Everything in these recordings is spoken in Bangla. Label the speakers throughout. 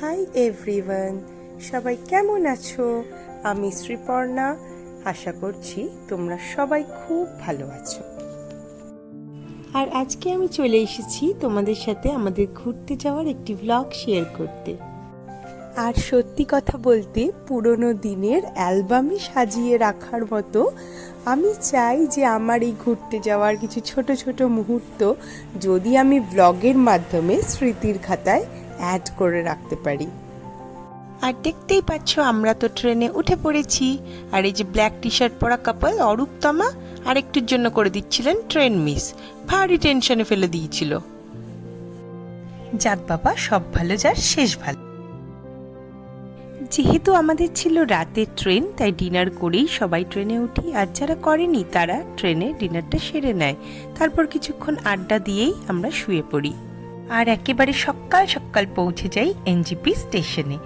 Speaker 1: হাই এভরিওয়ান সবাই কেমন আছো? আমি শ্রীপর্ণা। আশা করছি তোমরা সবাই খুব ভালো আছো। আর আজকে আমি চলে এসেছি তোমাদের সাথে আমাদের ঘুরতে যাওয়ার একটি ভ্লগ শেয়ার করতে। আর সত্যি কথা বলতে, পুরনো দিনের অ্যালবামে সাজিয়ে রাখার মতো আমি চাই যে আমার এই ঘুরতে যাওয়ার কিছু ছোট ছোট মুহূর্ত যদি আমি ব্লগের মাধ্যমে স্মৃতির খাতায় অ্যাড করে রাখতে পারি। আর দেখতেই পাচ্ছ আমরা তো ট্রেনে উঠে পড়েছি। আর এই যে ব্ল্যাক টি শার্ট পরা কাপল অরূপতমা আর একটুর জন্য করে দিচ্ছিলেন ট্রেন মিস ভারী টেনশনে ফেলে দিয়েছিল। যাক বাবা সব ভালো যার শেষ ভালো। যেহেতু আমাদের ছিল রাতের ট্রেন তাই ডিনার করেই সবাই ট্রেনে উঠি। আর যারা করেনি তারা ট্রেনে ডিনারটা সেরে নেয়। তারপর কিছুক্ষণ আড্ডা দিয়েই আমরা শুয়ে পড়ি। আর একেবারে সকাল সকাল পৌঁছে যাই এনজিপি স্টেশনে।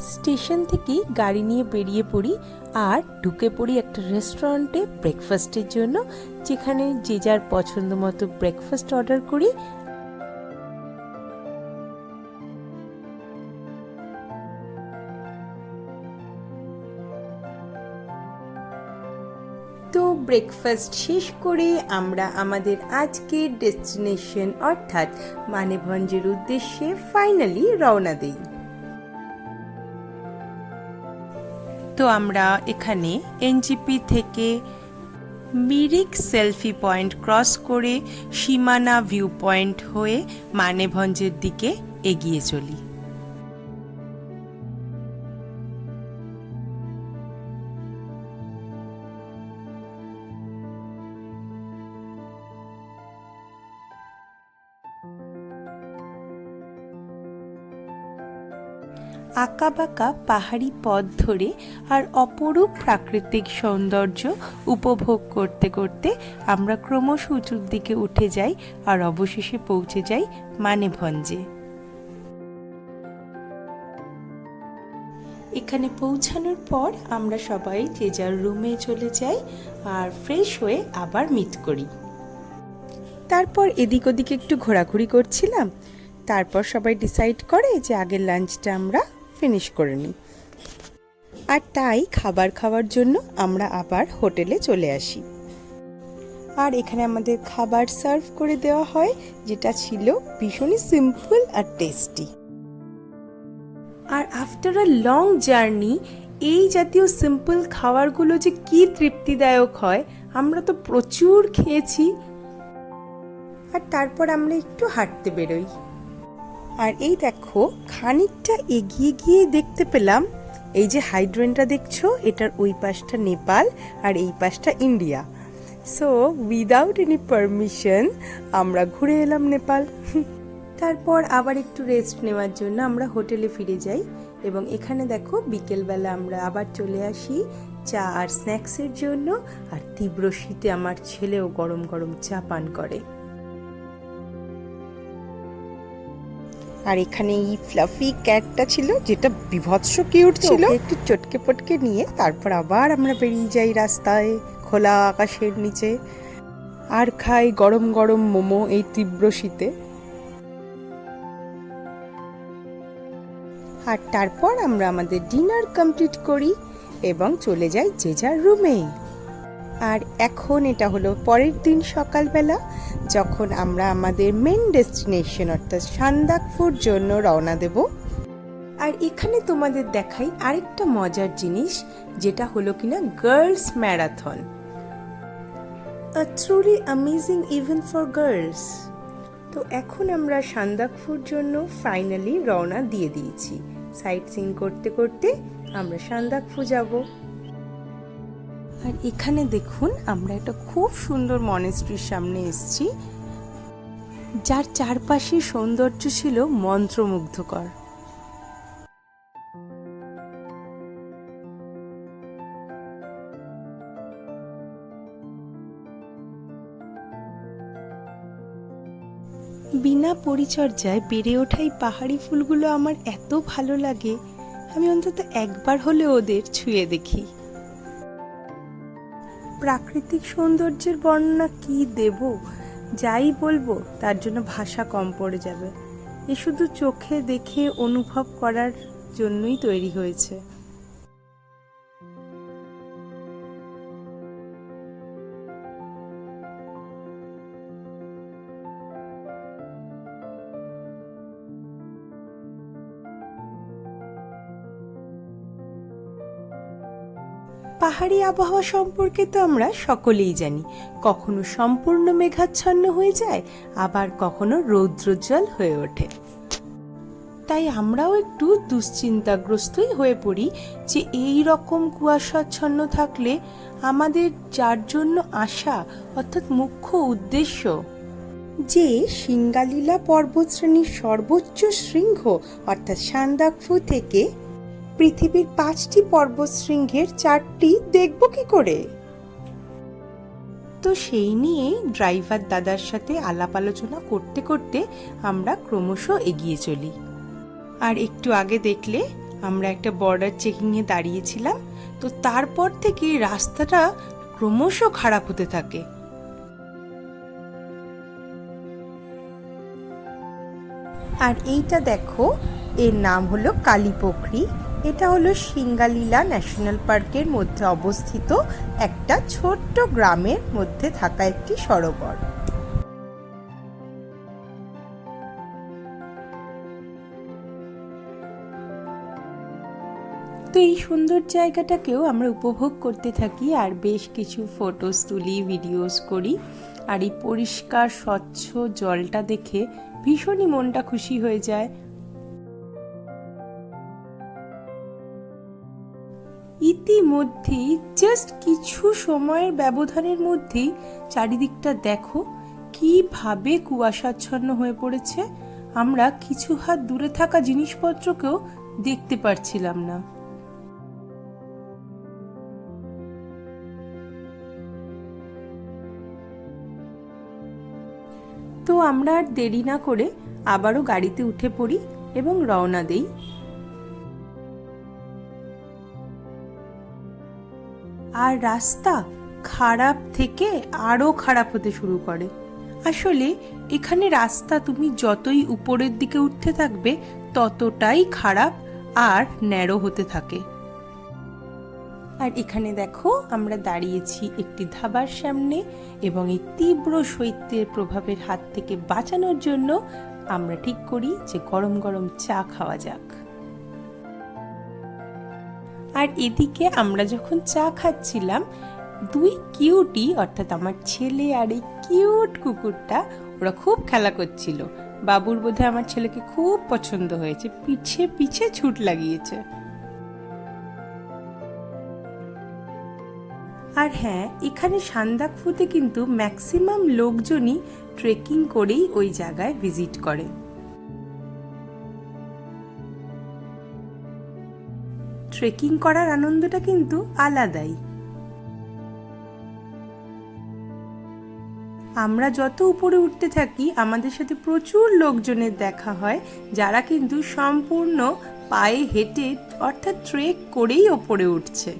Speaker 1: স্টেশন থেকে গাড়ি নিয়ে বেরিয়ে পড়ি আর ঢুকে পড়ি একটা রেস্টুরেন্টে ব্রেকফাস্টের জন্য, যেখানে যে যার পছন্দ মতো ব্রেকফাস্ট অর্ডার করি ব্রেকফাস্ট শেষ করে আমরা আমাদের আজকের ডেস্টিনেশন অর্থাৎ মানেভঞ্জের উদ্দেশ্যে ফাইনালি রওনা দিই। তো আমরা এখানে এনজিপি থেকে মিরিক সেলফি পয়েন্ট ক্রস করে সীমানা ভিউ পয়েন্ট হয়ে মানেভঞ্জের দিকে এগিয়ে চলি। আঁকাবাঁকা পাহাড়ি পথ ধরে আর অপরূপ প্রাকৃতিক সৌন্দর্য উপভোগ করতে করতে আমরা ক্রমশ উঁচুর দিকে উঠে যাই আর অবশেষে পৌঁছে যাই মানেভঞ্জে। এখানে পৌঁছানোর পর আমরা সবাই যে যার রুমে চলে যাই আর ফ্রেশ হয়ে আবার মিট করি। তারপর এদিক ওদিক একটু ঘোরাঘুরি করছিলাম। তারপর সবাই ডিসাইড করে যে আগের লাঞ্চটা আমরা ফিনিশ করে নিই। আর তাই খাবার খাওয়ার জন্য আমরা আবার হোটেলে চলে আসি। আর এখানে আমাদের খাবার সার্ভ করে দেওয়া হয়, যেটা ছিল ভীষণই সিম্পল আর টেস্টি আর আফটার আ লং জার্নি এই জাতীয় সিম্পল খাবারগুলো যে কি তৃপ্তিদায়ক হয়, আমরা তো প্রচুর খেয়েছি। আর তারপর আমরা একটু হাঁটতে বেরোই। আর এই দেখো, খানিকটা এগিয়ে গিয়ে দেখতে পেলাম, এই যে হাইড্রেনটা দেখছ, এটার ওই পাশটা নেপাল আর এই পাশটা India. So without any permission আমরা ঘুরে এলাম নেপাল। তারপর আবার একটু রেস্ট নেওয়ার জন্য আমরা হোটেলে ফিরে যাই এবং এখানে দেখো, বিকেলবেলা আমরা আবার চলে আসি চা আর স্ন্যাক্সের জন্য। আর তীব্র শীতে আমার ছেলেও গরম গরম চা পান করে। আর এখানে এই ফ্লাফি ক্যাটটা ছিল যেটা বিভৎস কিউট ছিল। একটু চটকে পটকে নিয়ে তারপর আবার আমরা বেরিয়ে যাই রাস্তায় খোলা আকাশের নিচে। আর খাই গরম গরম মোমো এই তীব্র শীতে। আর তারপর আমরা আমাদের ডিনার কমপ্লিট করি এবং চলে যাই যে যার রুমে আর এখন এটা হলো পরের দিন সকালবেলা। যখন আমরা আমাদের মেন ডেস্টিনেশন অর্থাৎ সান্দাকফুর জন্য রওনা দেব। আর এখানে তোমাদের দেখাই আরেকটা মজার জিনিস, যেটা হলো কিনা girls marathon truly amazing event for girls তো এখন আমরা সান্দাকফুর জন্য ফাইনালি রওনা দিয়ে দিয়েছি। সাইট সিন করতে করতে আমরা সান্দাকফু যাব। আর এখানে দেখুন, আমরা একটা খুব সুন্দর মনেস্ট্রির সামনে এসেছি, যার চারপাশে সৌন্দর্য ছিল মন্ত্রমুগ্ধকর। বিনা পরিচর্যায় বেড়ে ওঠা এই পাহাড়ি ফুলগুলো আমার এত ভালো লাগে, আমি অন্তত একবার হলে ওদের ছুঁয়ে দেখি। প্রাকৃতিক সৌন্দর্যের বর্ণনা কি দেব? যাই বলব, তার জন্য ভাষা কম পড়ে যাবে। এ শুধু চোখে দেখে অনুভব করার জন্যই তৈরি হয়েছে। পাহাড়ি আবহাওয়া সম্পর্কে তো আমরা সকলেই জানি। কখনো সম্পূর্ণ মেঘাচ্ছন্ন হয়ে যায়, আবার কখনো রৌদ্রোজ্জ্বল হয়ে ওঠে। তাই আমরাও একটু দুশ্চিন্তাগ্রস্তই হয়ে পড়ি যে এই রকম কুয়াশাচ্ছন্ন থাকলে আমাদের যার জন্য আশা অর্থাৎ মুখ্য উদ্দেশ্য যে সিঙ্গালীলা পর্বতশ্রেণীর সর্বোচ্চ শৃঙ্গ অর্থাৎ সান্দাকফু থেকে পৃথিবীর পাঁচটি পর্বতশৃঙ্গের চারটি দেখব কি করে? তো সেই নিয়ে ড্রাইভার দাদার সাথে আলাপ আলোচনা করতে করতে আমরা ক্রমশ এগিয়ে চলি। আর একটু আগে দেখলে আমরা একটা বর্ডার চেকিংয়ে দাঁড়িয়েছিলাম, তো তারপর থেকে রাস্তাটা ক্রমশ খারাপ হতে থাকে। আর এইটা দেখো, এর নাম হলো কালীপোখরি এটা হলো সিঙ্গালীলা ন্যাশনাল পার্কের মধ্যে অবস্থিত একটা ছোট্ট গ্রামের মধ্যে থাকা একটি সরোবর। তো এই সুন্দর জায়গাটাকেও আমরা উপভোগ করতে থাকি আর বেশ কিছু ফটোস তুলি, ভিডিওস করি আর এই পরিষ্কার, স্বচ্ছ জলটা দেখে ভীষণই মনটা খুশি হয়ে যায়। ইতিমধ্যেই জাস্ট কিছু সময়ের ব্যবধানের মধ্যেই চারিদিকটা দেখো, কীভাবে কুয়াশাচ্ছন্ন হয়ে পড়েছে। আমরা কিছু হাত দূরে থাকা জিনিসপত্রকেও দেখতে পারছিলাম না। তো আমরা আর দেরি না করে আবারও গাড়িতে উঠে পড়ি এবং রওনা দেই। আর রাস্তা খারাপ থেকে আরও খারাপ হতে শুরু করে। আসলে এখানে রাস্তা তুমি যতই উপরের দিকে উঠতে থাকবে, ততটাই খারাপ আর ন্যারো হতে থাকে। আর এখানে দেখো, আমরা দাঁড়িয়েছি একটি ধাবার সামনে এবং এই তীব্র শৈত্যের প্রভাবের হাত থেকে বাঁচানোর জন্য আমরা ঠিক করি যে গরম গরম চা খাওয়া যাক। আর এদিকে আমরা যখন চা খাচ্ছিলাম, দুই কিউটি, অর্থাৎ আমার ছেলে আর এই কিউট কুকুরটা, ওরা খুব খেলা করছিল। বাবুর বোধহয় আমার ছেলেকে খুব পছন্দ হয়েছে, পিছে পিছে ছুট লাগিয়েছে। আর হ্যাঁ এখানে সান্দাকফুতে কিন্তু ম্যাক্সিমাম লোকজনই ট্রেকিং করেই ওই জায়গায় ভিজিট করে। ট্রেকিং করার আনন্দটা কিন্তু আলাদাই। আমরা যত উপরে উঠতে থাকি, আমাদের সাথে প্রচুর লোকজনের দেখা হয়, যারা কিন্তু সম্পূর্ণ পায়ে হেঁটে, অর্থাৎ ট্রেক করেই ওপরে উঠছে।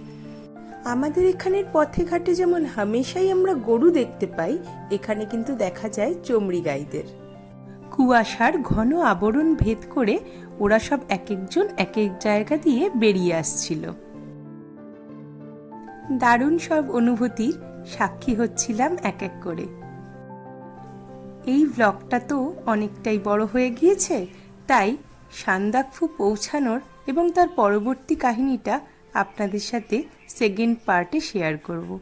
Speaker 1: আমাদের এখানের পথে ঘাটে যেমন হামেশাই আমরা গরু দেখতে পাই, এখানে কিন্তু দেখা যায় চমড়ি গাইদের। কুয়াশার ঘন আবরণ ভেদ করে ওরা সব এক একজন এক এক জায়গা দিয়ে বেরিয়ে আসছিল। দারুণ সব অনুভূতির সাক্ষী হচ্ছিলাম এক এক করে। এই ব্লগটা তো অনেকটাই বড় হয়ে গিয়েছে, তাই সান্দাকফু পৌঁছানোর এবং তার পরবর্তী কাহিনীটা আপনাদের সাথে সেকেন্ড পার্টে শেয়ার করব।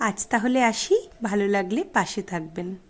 Speaker 1: আজ তাহলে আসি, ভালো লাগলে পাশে থাকবেন।